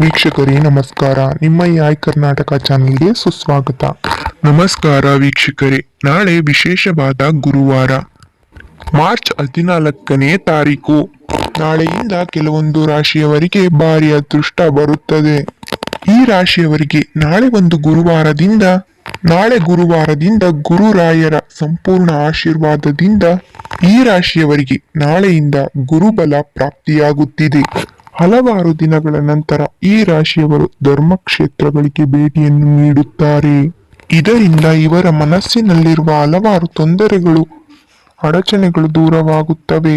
ವೀಕ್ಷಕರೇ, ನಮಸ್ಕಾರ. ನಿಮ್ಮ ಈ ಆಯ್ ಕರ್ನಾಟಕ ಚಾನೆಲ್ಗೆ ಸುಸ್ವಾಗತ. ನಮಸ್ಕಾರ ವೀಕ್ಷಕರೇ. ನಾಳೆ ವಿಶೇಷವಾದ ಗುರುವಾರ. ಮಾರ್ಚ್ ಹದಿನಾಲ್ಕನೇ ತಾರೀಕು. ನಾಳೆಯಿಂದ ಕೆಲವೊಂದು ರಾಶಿಯವರಿಗೆ ಭಾರಿ ಅದೃಷ್ಟ ಬರುತ್ತದೆ. ಈ ರಾಶಿಯವರಿಗೆ ನಾಳೆ ಒಂದು ಗುರುವಾರದಿಂದ, ನಾಳೆ ಗುರುವಾರದಿಂದ ಗುರುರಾಯರ ಸಂಪೂರ್ಣ ಆಶೀರ್ವಾದದಿಂದ ಈ ರಾಶಿಯವರಿಗೆ ನಾಳೆಯಿಂದ ಗುರುಬಲ ಪ್ರಾಪ್ತಿಯಾಗುತ್ತಿದೆ. ಹಲವಾರು ದಿನಗಳ ನಂತರ ಈ ರಾಶಿಯವರು ಧರ್ಮಕ್ಷೇತ್ರಗಳಿಗೆ ಭೇಟಿಯನ್ನು ನೀಡುತ್ತಾರೆ. ಇದರಿಂದ ಇವರ ಮನಸ್ಸಿನಲ್ಲಿರುವ ಹಲವಾರು ತೊಂದರೆಗಳು, ಅಡಚಣೆಗಳು ದೂರವಾಗುತ್ತವೆ.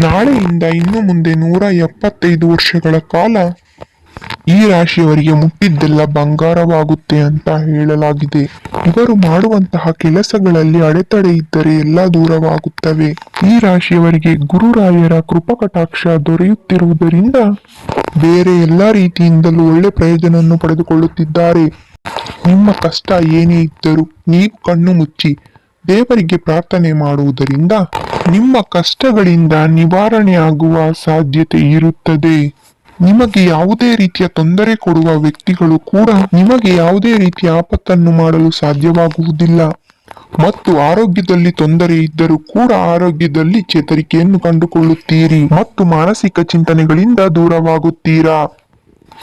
ನಾಳೆಯಿಂದ ಇನ್ನು ಮುಂದೆ ನೂರ ಎಪ್ಪತ್ತೈದು ವರ್ಷಗಳ ಕಾಲ ಈ ರಾಶಿಯವರಿಗೆ ಮುಟ್ಟಿದ್ದೆಲ್ಲ ಬಂಗಾರವಾಗುತ್ತೆ ಅಂತ ಹೇಳಲಾಗಿದೆ. ಇವರು ಮಾಡುವಂತಹ ಕೆಲಸಗಳಲ್ಲಿ ಅಡೆತಡೆ ಇದ್ದರೆ ಎಲ್ಲ ದೂರವಾಗುತ್ತವೆ. ಈ ರಾಶಿಯವರಿಗೆ ಗುರುರಾಯರ ಕೃಪಕಟಾಕ್ಷ ದೊರೆಯುತ್ತಿರುವುದರಿಂದ ಬೇರೆ ಎಲ್ಲ ರೀತಿಯಿಂದಲೂ ಒಳ್ಳೆ ಪ್ರಯೋಜನವನ್ನು ಪಡೆದುಕೊಳ್ಳುತ್ತಿದ್ದಾರೆ. ನಿಮ್ಮ ಕಷ್ಟ ಏನೇ ಇದ್ದರೂ ನೀವು ಕಣ್ಣು ಮುಚ್ಚಿ ದೇವರಿಗೆ ಪ್ರಾರ್ಥನೆ ಮಾಡುವುದರಿಂದ ನಿಮ್ಮ ಕಷ್ಟಗಳಿಂದ ನಿವಾರಣೆಯಾಗುವ ಸಾಧ್ಯತೆ ಇರುತ್ತದೆ. ನಿಮಗೆ ಯಾವುದೇ ರೀತಿಯ ತೊಂದರೆ ಕೊಡುವ ವ್ಯಕ್ತಿಗಳು ಕೂಡ ನಿಮಗೆ ಯಾವುದೇ ರೀತಿಯ ಆಪತ್ತನ್ನು ಮಾಡಲು ಸಾಧ್ಯವಾಗುವುದಿಲ್ಲ. ಮತ್ತು ಆರೋಗ್ಯದಲ್ಲಿ ತೊಂದರೆ ಇದ್ದರೂ ಕೂಡ ಆರೋಗ್ಯದಲ್ಲಿ ಚೇತರಿಕೆಯನ್ನು ಕಂಡುಕೊಳ್ಳುತ್ತೀರಿ ಮತ್ತು ಮಾನಸಿಕ ಚಿಂತನೆಗಳಿಂದ ದೂರವಾಗುತ್ತೀರಾ?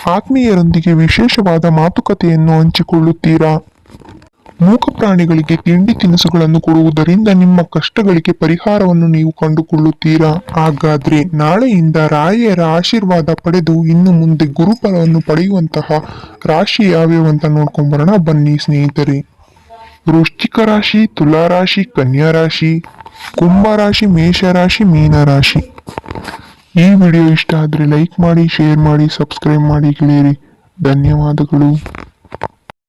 ಆತ್ಮೀಯರೊಂದಿಗೆ ವಿಶೇಷವಾದ ಮಾತುಕತೆಯನ್ನು ಹಂಚಿಕೊಳ್ಳುತ್ತೀರಾ? ಮೂಕ ಪ್ರಾಣಿಗಳಿಗೆ ತಿಂಡಿ ತಿನಿಸುಗಳನ್ನು ಕೊಡುವುದರಿಂದ ನಿಮ್ಮ ಕಷ್ಟಗಳಿಗೆ ಪರಿಹಾರವನ್ನು ನೀವು ಕಂಡುಕೊಳ್ಳುತ್ತೀರಾ? ಹಾಗಾದ್ರೆ ನಾಳೆಯಿಂದ ರಾಯರ ಆಶೀರ್ವಾದ ಪಡೆದು ಇನ್ನು ಮುಂದೆ ಗುರುಫಲವನ್ನು ಪಡೆಯುವಂತಹ ರಾಶಿ ಯಾವ್ಯಾವ ಅಂತ ನೋಡ್ಕೊಂಡ್ ಬರೋಣ ಬನ್ನಿ ಸ್ನೇಹಿತರೆ. ವೃಶ್ಚಿಕ ರಾಶಿ, ತುಲಾ ರಾಶಿ, ಕನ್ಯಾ ರಾಶಿ, ಕುಂಭ ರಾಶಿ ಮೇಷರಾಶಿ ಮೀನ ರಾಶಿ. ಈ ವಿಡಿಯೋ ಇಷ್ಟ ಆದರೆ ಲೈಕ್ ಮಾಡಿ, ಶೇರ್ ಮಾಡಿ, ಸಬ್ಸ್ಕ್ರೈಬ್ ಮಾಡಿ ಗೆಳೆಯರಿ. ಧನ್ಯವಾದಗಳು.